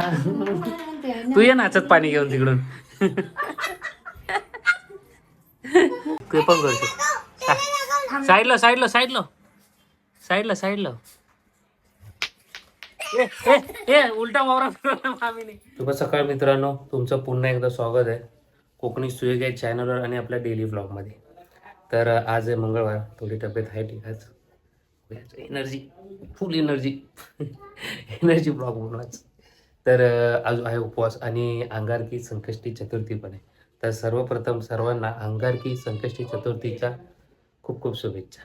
तू ये नाचत पाणी घेऊन तिकडून. ते पण करू शकतो साईडला साईडला साईडला. साईडला साईडला. ए, ए, ए, उलटा वावरा शुभ सकाळ मित्रांनो तुमचं पुन्हा एकदा स्वागत आहे. कोकणी सुयोग या चॅनलवर आणि आपल्या डेली ब्लॉगमध्ये तर आज आहे मंगळवार. थोडी तब्येत आहे ठीक आहे. Energy full energy energy blog म्हणूनच तर आज आहे उपवास आणि अंगारकी संकष्टी चतुर्थी पण आहे. तर सर्वप्रथम सर्वांना अंगारकी संकष्टी चतुर्थीच्या खूप खूप शुभेच्छा.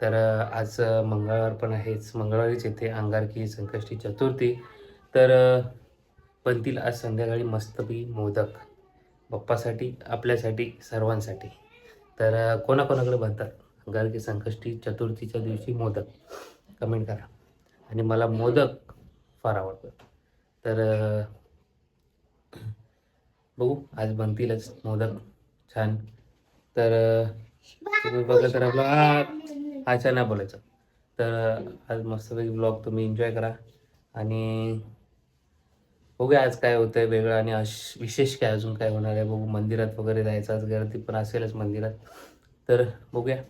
तर आज मंगळवार पण आहेच. मंगळवारीच येते अंगारकी संकष्टी चतुर्थी. तर बनतील आज संध्याकाळी मस्तपी मोदक. बाप्पासाठी आपल्यासाठी सर्वांसाठी. तर कोणाकोणाकडे बनतात? अंगारकी संकष्टी चतुर्थीच्या दिवशी मोदक. कमेंट करा. आणि मला मोदक फार आवडतं तर बघू आज बनतीलच मोदक छान. तर तुम्ही बघा तर आपला. हा छान नाही बोलायचं. तर आज मस्तपैकी ब्लॉग तुम्ही एन्जॉय करा. आणि बघूया आज काय होतं आहे वेगळं आणि अश विशेष काय अजून काय होणार आहे. बघू मंदिरात वगैरे जायचं आज गर्दी पण असेलच मंदिरात. तर बघूया.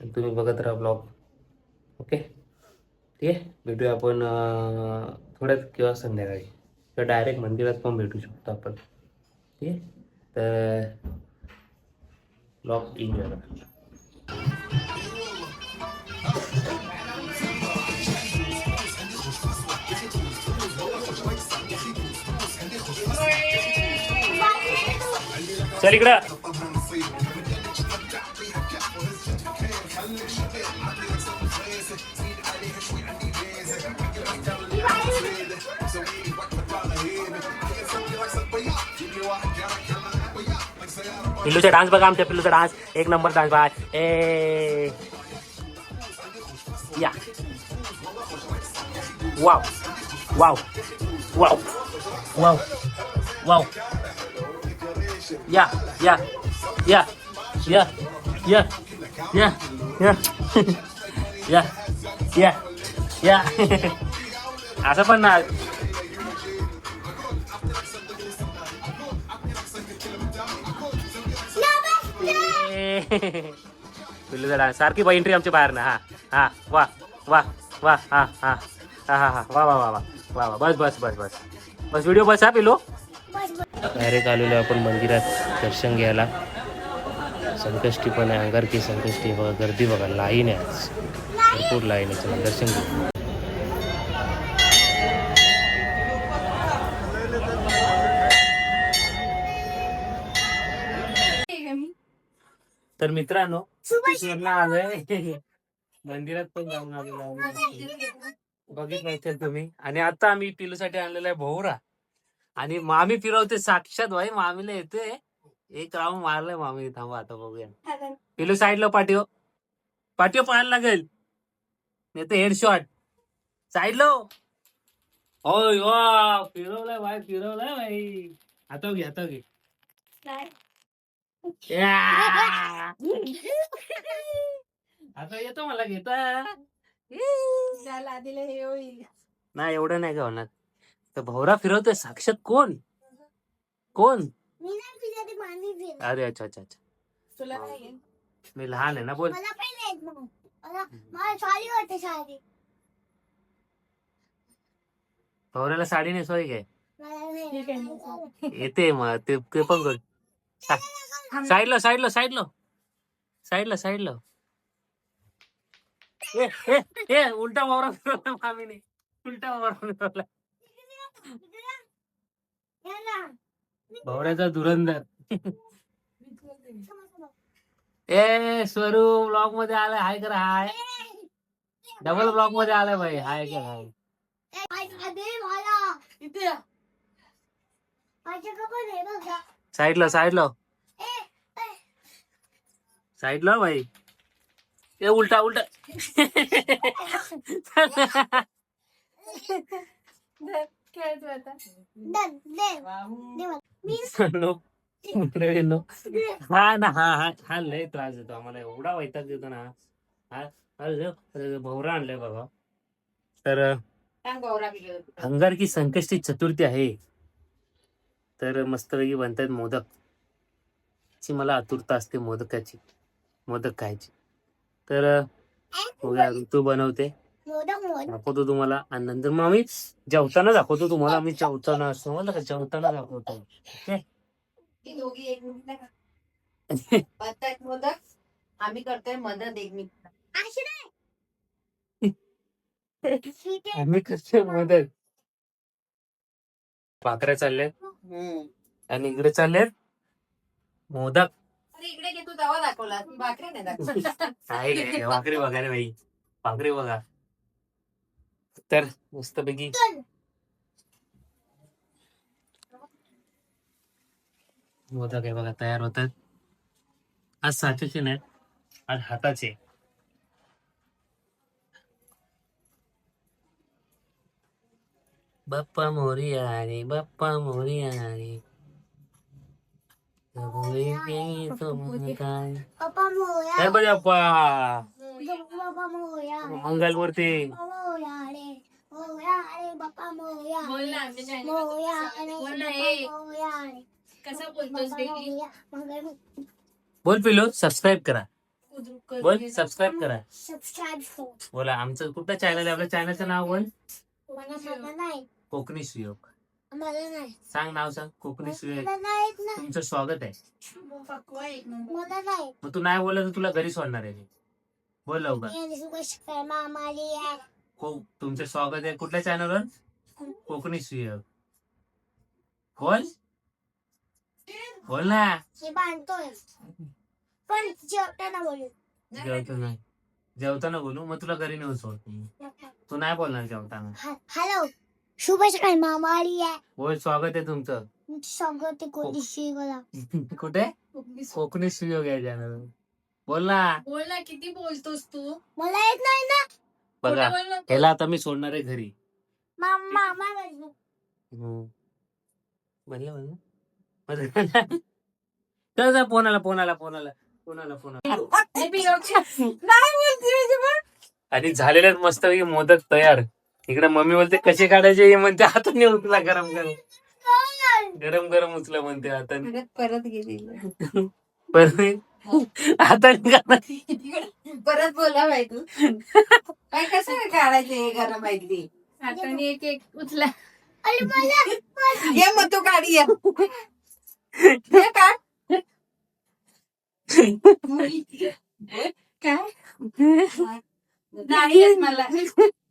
तुम्ही बघत राहा ब्लॉग ओके? ठीक आहे? भेटूया आपण थोड्यात किंवा संध्याकाळी किंवा डायरेक्ट मंदिरात पण भेटू शकतो आपण. ठीक आहे? तर ब्लॉग एन्जॉय करा चल इकडं. पिल्लूचा डान्स बघा आमच्या पिल्लूचा डान्स. एक नंबर डान्स बघा. ए. या. Wow. Wow. Wow. Wow. Wow. या. या. या. या. या. या. या. या. या. या. असं पण ना. पिल्लू जरा सारखी बा एंट्री आमच्या बाहेर ना हा हा वा वा वा हा हा हा हा हा वा वा वा वा वा वा बस बस बस बस. बस व्हिडिओ बस हा पिल्लू? डायरेक्ट आलेलो आपण मंदिरात दर्शन घ्यायला. संकष्टी पण आहे अंगारकी संकष्टी बघा गर्दी बघा लाईन आहे भरपूर लाईन आहे दर्शन घेऊ. तर मित्रांनो आलोय मंदिरात पण जाऊन आलेलो. बघितलं असेल तुम्ही. आणि आता आम्ही पिलूसाठी आणलेला आहे भोवरा. आणि मामी फिरवते साक्षात भाई मामीला येते एक राऊंड मारलाय मामी थांबा आता बघूया. पिलू साईडला पाठीव. पाठीव पाहायला लागेल. नाही तर हेडशॉट साईडला होय वा फिरवलाय भाई फिरवलाय भाई. आता घे आता घे. या! आता येतो मला घेता. नाही एवढं नाही का होणार तर भवरा फिरवतोय साक्षात कोण? कोण? अरे अच्छा अच्छा अच्छा. तुला नाही येत? मी लहान आहे ना बोल. मला पण येत मग. मला मला साडी वाटते साडी. भवऱ्याला साडी नेसवाय काय मला नाही येते मग ते ते पण कर. साईडला साईडला साईडला. साईडला साईडला. ए ए ए उलटा वावरा फिरवला मामीने. उलटा वावरा फिरवला. भवऱ्याचा धुरंदर. ए स्वरूप ब्लॉगमध्ये आलाय. हाय करा हाय. डबल ब्लॉगमध्ये आलाय भाई हाय कर हाय. साईडला साईडला. साईडला भाई ए उलटा उलटा. हा ना हा हा हा लय त्रास देतो आम्हाला. एवढा वैताग देतो ना. हा हा भोवरा आणलाय बाबा. तर सांग गौरा बिगडत. अंगार की संकष्टी चतुर्थी आहे. तर मस्तपैकी बनतात मोदक. ची मला आतुरता असते मोदकाची. मोदक खायची तर बघूया ऋतू बनवते मोदक मोदक दाखवतो तुम्हाला. आणि नंतर मग आम्ही जेवताना दाखवतो तुम्हाला. आम्ही जेवताना असतो मला का? जेवताना दाखवतो. मोदक आम्ही करतोय मदत एकमेकींना. आम्ही करतो मदत. भाकऱ्या चालल्यात. आणि इकडे चालल्यात. मोदक. अरे इकडे घे तू तवा दाखवला. भाकरी नाही दाखवला. आहे भाकरी बघा रे बाई. भाकरी बघा. तर मस्तपैकी. मोदक आहे बघा तयार होतात. आज साचेचे नाही आज हाताचे. बाप्पा मोरिया रे बाप्पा मोरिया रे पप्पा मोया बोल पिलो सबस्क्राईब करा. बोल. सबस्क्राईब करा. हो. बोला आमचं कुठलं चॅनल आहे? आपल्या चॅनलचं नाव बोल. कोकणी सुयोग. मला नाही. सांग नाव सांग कोकणी सुयोग मला नाही ना. तुमचं स्वागत आहे. मला नाही मग तू नाही बोलला तर तुला घरी सोडणार आहे मी. बोल लवकर. को तुमचं स्वागत आहे कुठल्या चॅनलवर कोकणी. सुयोग बोल. बोल ना. हे बांधतोय. पण जेवताना बोलू. जेवताना जेवताना बोलू. मग तुला घरी नेऊन सोड. तू नाही बोलणार जेवताना. हॅलो. शुभ सकाळी मामाली आहे. बोल स्वागत आहे तुमचं. सगळं ते कोणी शिकवला कुठे? कोकणी सुयोग आहे चॅनल बोल ना. बोल ना किती बोलतोस तू? मला येत नाही ना. बघा बोल ना. ह्याला आता मी सोडणार आहे घरी. मामा मामा म्हणलं म्हणलं. माझं- चल जा फोन आला फोन आला फोन आला फोन आला फोन आला हे पिलोची- नाही बोलते. आणि झालेले मस्त मोदक तयार. इकडे मम्मी बोलते कसे काढायचे? हे म्हणते हाताने उचला गरम गरम. गरम गरम उचला म्हणते हाताने. परत परत गेली. मी हाताने काढा. परत बोला बाई तू. काय कसं काढायचं हे गरम माहिती हाताने एक एक उचला. अरे मला ये मग तू काढ ये. ये काढ. काय? नाही मला.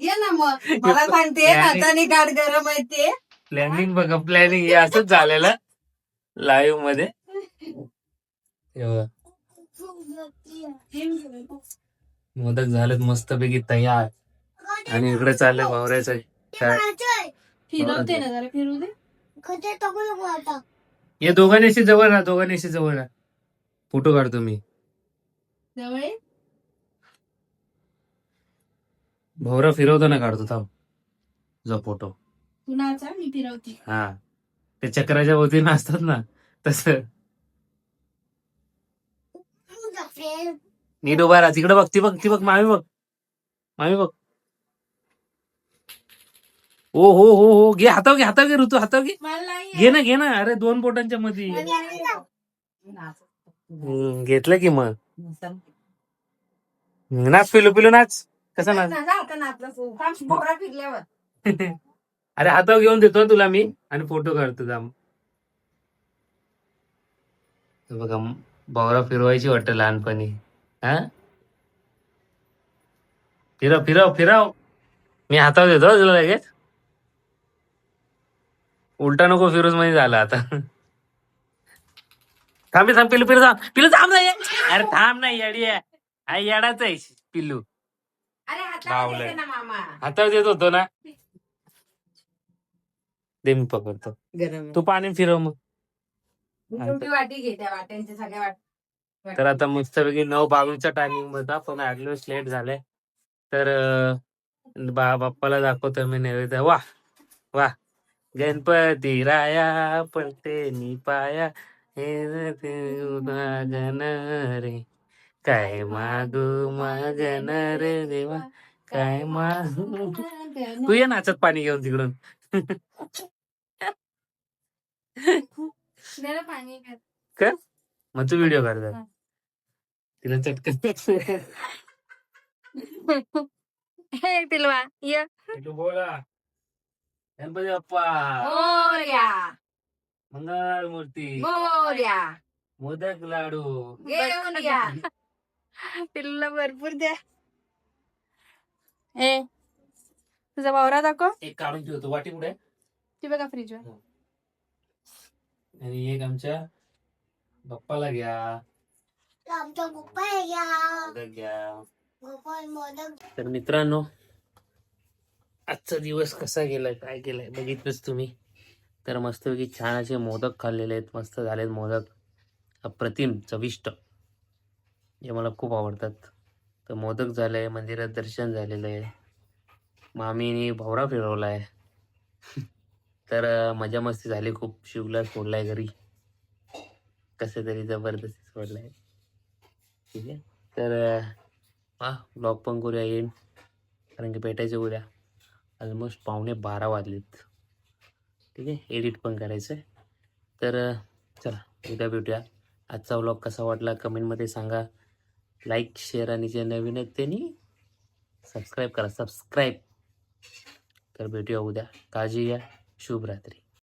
ये ना मग. मला सांगते हाताने काढ गरम आहे ते. प्लॅनिंग बघा प्लॅनिंग हे असंच झालेलं लाईव्हमध्ये. हे बघा. मोदक झालेत मस्तपैकी तयार. आणि इकडे चाललंय काय फिरवते ना जरा फिरू दे हे दोघांनीशी जवळ राहा दोघांनीशी जवळ राहा. फोटो काढतो मी. जवळ ये. भवरा फिरवताना काढतो थांब. जो फोटो. नाचा मी फिरवते. हा. ते चक्राच्या वतीनं असतात ना तस. नीट उभा राहा. तिकडे बघ ती बघ ती बघ मामी बघ. मामी बघ. ओ हो हो हो घे हाताव घे हाताव घे ऋतू हाताव घे. घे ना घे ना. अरे दोन बोटांच्या मध्ये हम्म, घेतलं की मग. नाच पिलू पिलू नाच. कसा फिरल्यावर? अरे हातावर घेऊन देतो तुला मी आणि फोटो काढतो हे बघा बावरा फिरवायची वाटतं लहानपणी. हा? फिरव फिरव फिरव. मी हातावर देतो तुला लगेच. उलटा नको फिरूजमध्ये झाला आता. थांब थांब पिल्लू पिल्लू थांब. पिल्लू थांब ना ये. अरे थांब ना येडी आहे येडाच आहे पिल्लू. अरे लावलंय. देते ना मामा. हातावर देत होतो ना? दे मी पकडतो. गरम तू पाणी फिरव मग. छोटी वाटी घे त्या वाट्यांच्या सगळ्या वाट तर आता मस्तपैकी नऊ बावीसच्या टायमिंगमध्ये पण ऍडव्हान्स लेट झालाय. तर अं, बा बाप्पाला दाखवतो मी नैवेद्य. वा वा. गणपती राया पडते नि पाया. हे ते मागन रे. काय मागू रे देवा? काय मागू तू ये नाचत पाणी घेऊन तिकडून. पाणी कर. मग तू व्हिडिओ हा. तिला चटकन हे पिलवा ये. तू बोला. गणपती बाप्पा. मंगळ मूर्ती मोदक लाडू. घेऊन या. पिल्लूला भरपूर द्या. ए तुझा वावरा दाखव. एक काढून ठेवतो वाटी कुठे ती बघा फ्रीजवर आणि एक आमच्या बाप्पाला घ्या. आमचा गोपाळ घ्या. मोदक घ्या. गोपाळ मोदक तर मित्रांनो आजचा दिवस कसा गेलाय काय केलाय बघितलंच तुम्ही. तर मस्तपैकी छान असे मोदक खाल्लेले आहेत मस्त झालेत मोदक. अप्रतिम चविष्ट. जे मला खूप आवडतात. तर मोदक झालं आहे मंदिरात दर्शन झालेलं आहे. मामीने भवरा फिरवला आहे तर मजा मस्ती झाली खूप. शिवला सोडलाय घरी. कसं तरी जबरदस्ती सोडलाय. ठीक आहे. तर हा ब्लॉग पण करूया येईन. कारण की भेटायचं उद्या. ऑलमोस्ट पावणे बारा वाजलेत. ठीक आहे. एडिट पण करायचं आहे तर चला उद्या भेटूया. आजचा व्लॉग कसा वाटला? कमेंटमध्ये सांगा. लाईक शेअर आणि जे नवीन आहेत त्यांनी सबस्क्राईब करा. सबस्क्राईब. तर भेटूया उद्या. काळजी घ्या. शुभ रात्री